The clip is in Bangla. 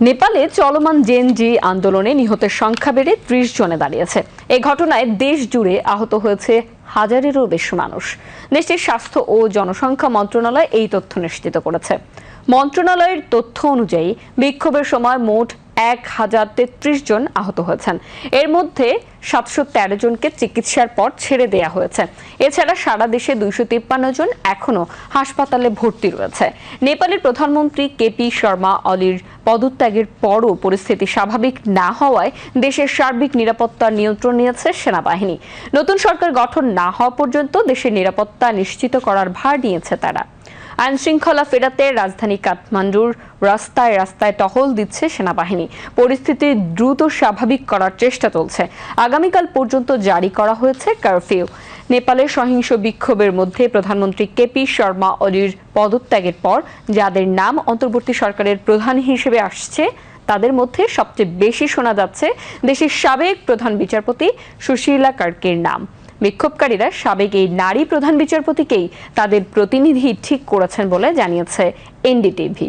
নেপালে চলমান জেনজি আন্দোলনে নিহতের সংখ্যা বেড়ে ত্রিশ জনে দাঁড়িয়েছে। এ ঘটনায় দেশ জুড়ে আহত হয়েছে হাজারেরও বেশি মানুষ। দেশটির স্বাস্থ্য ও জনসংখ্যা মন্ত্রণালয় এই তথ্য নিশ্চিত করেছে। মন্ত্রণালয়ের তথ্য অনুযায়ী বিক্ষোভের সময় মোট এক হাজার তেত্রিশ জন আহত হয়েছেন। এর মধ্যে সাতশো তেরো জনকে চিকিৎসার পর ছেড়ে দেয়া হয়েছে। এছাড়া সারা দেশে দুইশো তিপ্পান্ন জন এখনও হাসপাতালে ভর্তি রয়েছে। নেপালের প্রধানমন্ত্রী কেপি শর্মা অলির পদত্যাগের পরও পরিস্থিতি স্বাভাবিক না হওয়ায় দেশের সার্বিক নিরাপত্তার নিয়ন্ত্রণ নিয়েছে সেনাবাহিনী। নতুন সরকার গঠন না হওয়া পর্যন্ত দেশের নিরাপত্তা নিশ্চিত করার ভার নিয়েছে তারা। আইন শৃঙ্খলা ফেরাতে রাজধানী কাঠমান্ডুর রাস্তায় রাস্তায় টহল দিচ্ছে সেনাবাহিনী। পরিস্থিতি দ্রুত স্বাভাবিক করার চেষ্টা চলছে। আগামীকাল পর্যন্ত জারি করা হয়েছে কারফিউ। নেপালের সহিংস বিক্ষোভের মধ্যে প্রধানমন্ত্রী কেপি শর্মা অলির পদত্যাগের পর যাদের নাম অন্তর্বর্তী সরকারের প্রধান হিসেবে আসছে, তাদের মধ্যে সবচেয়ে বেশি শোনা যাচ্ছে দেশের সাবেক প্রধান বিচারপতি সুশীলা কার্কের নাম। বিক্ষোভকারীরা সাবেক এই নারী প্রধান বিচারপতিকেই তাদের প্রতিনিধি ঠিক করেছেন বলে জানিয়েছে এনডিটিভি।